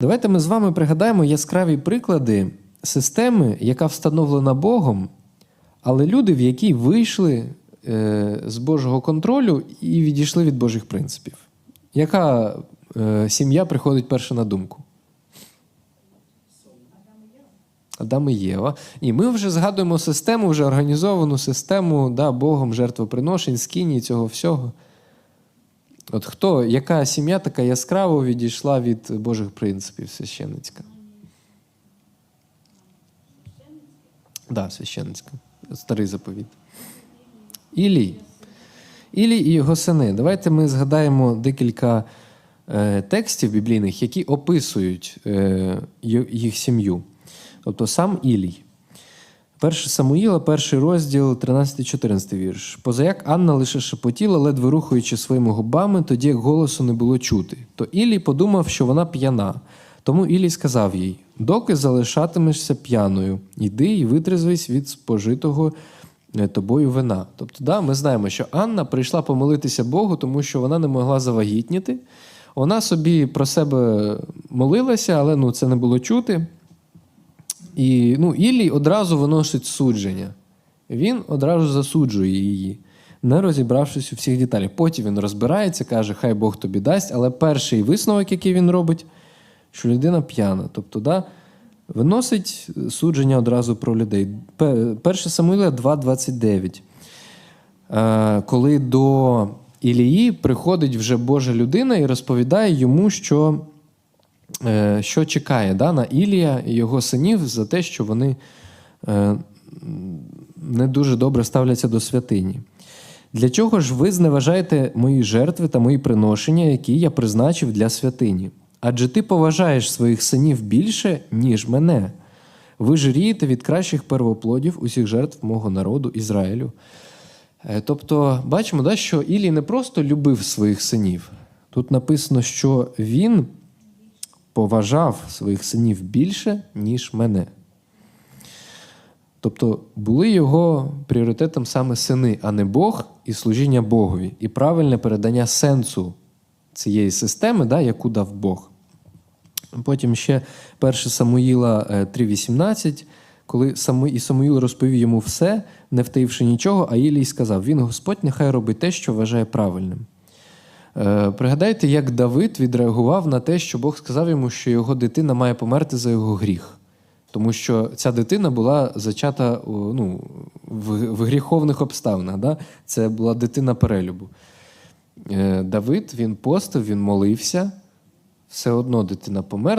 Давайте ми з вами пригадаємо яскраві приклади системи, яка встановлена Богом, але люди, в якій вийшли е, з Божого контролю і відійшли від Божих принципів. Яка е, сім'я приходить перша на думку? Адам і Єва. Ні, ми вже згадуємо систему, вже організовану систему да, Богом жертвоприношень, скині цього всього. От хто, яка сім'я така яскраво відійшла від Божих принципів священницька? Так, да, священницька. Старий заповіт. Ілій. Ілій і його сини. Давайте ми згадаємо декілька е, текстів біблійних, які описують е, їх сім'ю. Тобто сам Ілій. 1 Самуїла, перший розділ, 13-14 вірш. Позаяк Анна лише шепотіла, ледве рухаючи своїми губами, тоді як голосу не було чути. То Ілій подумав, що вона п'яна. Тому Ілій сказав їй: доки залишатимешся п'яною, йди і витрезвись від спожитого е, тобою вина. Тобто, да, ми знаємо, що Анна прийшла помолитися Богу, тому що вона не могла завагітніти. Вона собі про себе молилася, але ну, це не було чути. І ну, Іллій одразу виносить судження. Він одразу засуджує її, не розібравшись у всіх деталях. Потім він розбирається, каже, хай Бог тобі дасть, але перший висновок, який він робить, що людина п'яна. Тобто, да, виносить судження одразу про людей. 1 Самуїла 2,29. Е, Коли до Ілії приходить вже Божа людина і розповідає йому, що що чекає да, на Ілія і його синів за те, що вони е, не дуже добре ставляться до святині. Для чого ж ви зневажаєте мої жертви та мої приношення, які я призначив для святині? Адже ти поважаєш своїх синів більше, ніж мене. Ви жирієте від кращих первоплодів усіх жертв мого народу Ізраїлю. Е, Тобто, бачимо, да, що Ілій не просто любив своїх синів. Тут написано, що він поважав своїх синів більше, ніж мене. Тобто були його пріоритетом саме сини, а не Бог і служіння Богові, і правильне передання сенсу цієї системи, да, яку дав Бог. Потім ще 1 Самуїла е, 3,18, коли Саму- і Самуїл розповів йому все, не втаївши нічого, а Ілій сказав: Він Господь нехай робить те, що вважає правильним. Е, Пригадайте, як Давид відреагував на те, що Бог сказав йому, що його дитина має померти за його гріх. Тому що ця дитина була зачата ну, в, гріховних обставинах. Да? Це була дитина перелюбу. Е, Давид він постив, він молився, все одно дитина померла.